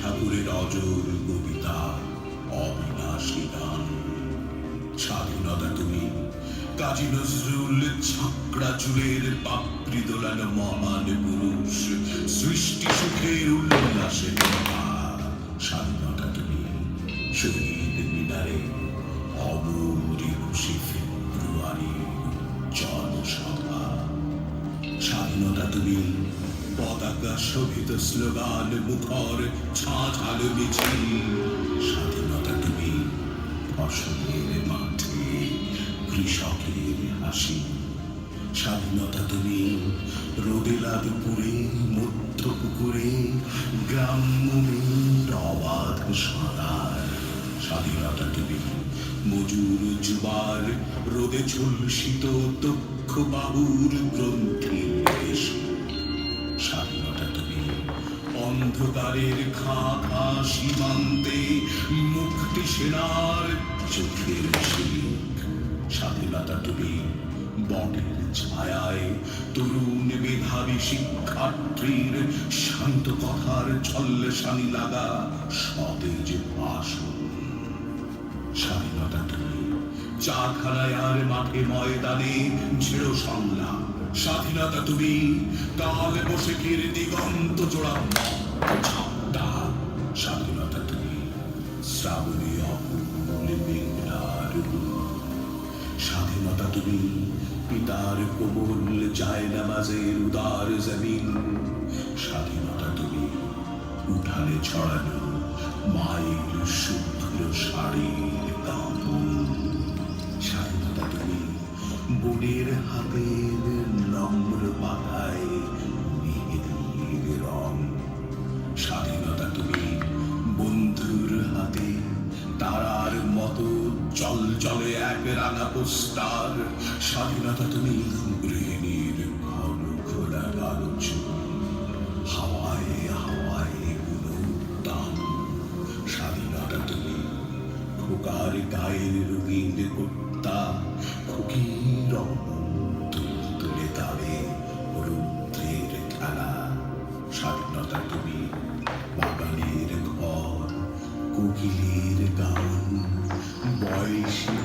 ঠাকুরের অজর কবিতা অবিনাশী গান স্বাধীনতা তুমি কাজী নজরুল ছাকড়া চুলের পাপড়ি দোলানো মহান পুরুষ, সৃষ্টি সুখের উল্লাসে স্বাধীনতা তুমি শহীদ মিনারে অমর একুশে ফেব্রুয়ারি জনসভা। স্বাধীনতা তুমি পতাকা শোভিত স্লোগান মুখর ছাঁঝাল স্বাধীনতা তুমি ফসলের মাঠে, কৃষকের হাসি। স্বাধীনতা তুমি মধ্য পুকুরে অবাধ সাঁতার। স্বাধীনতা তুমি মজুর রোদে ঝলসিত দক্ষ বাহুর গ্রন্থির অন্ধকারের খা খা সীমান্তে মুক্তি সেনার চোখের শিলিক স্বাধীনতা তুমি বটের ছায়ায় তরুণ মেধাবী শিক্ষার্থীর শান্ত কথার ছল্লসানি লাগা সতেজ ভাষণ স্বাধীনতা তুমি চাখানায় আর মাঠে ময়দানে ঝেড়ো সংলাপ। স্বাধীনতা তুমি কাল বসে দিগন্ত জোড়া স্বাধীনতা তুমি স্বাধীনতা তুমি পিতার কোমল যায় নামাজের উদার জমিন স্বাধীনতা তুমি উঠানে ছড়ানো মায়ের শুভ্র শাড়ির কাপড় স্বাধীনতা তুমি বোনের হাতের নম্র পাতায় মেহেদির রং চল চলে এক রাঙা পোস্টার। স্বাধীনতা তুমি গৃহিণীর ঘন খোলা কাগজ। হাওয়ায় হাওয়ায় বুনো টান স্বাধীনতা তুমি খোকার গায়ের রঙিন কুর্তা খুকির তুলে তারে রুদ্রের খেলা। স্বাধীনতা তুমি বাগানের ঘর, কোকিলের গান। Peace.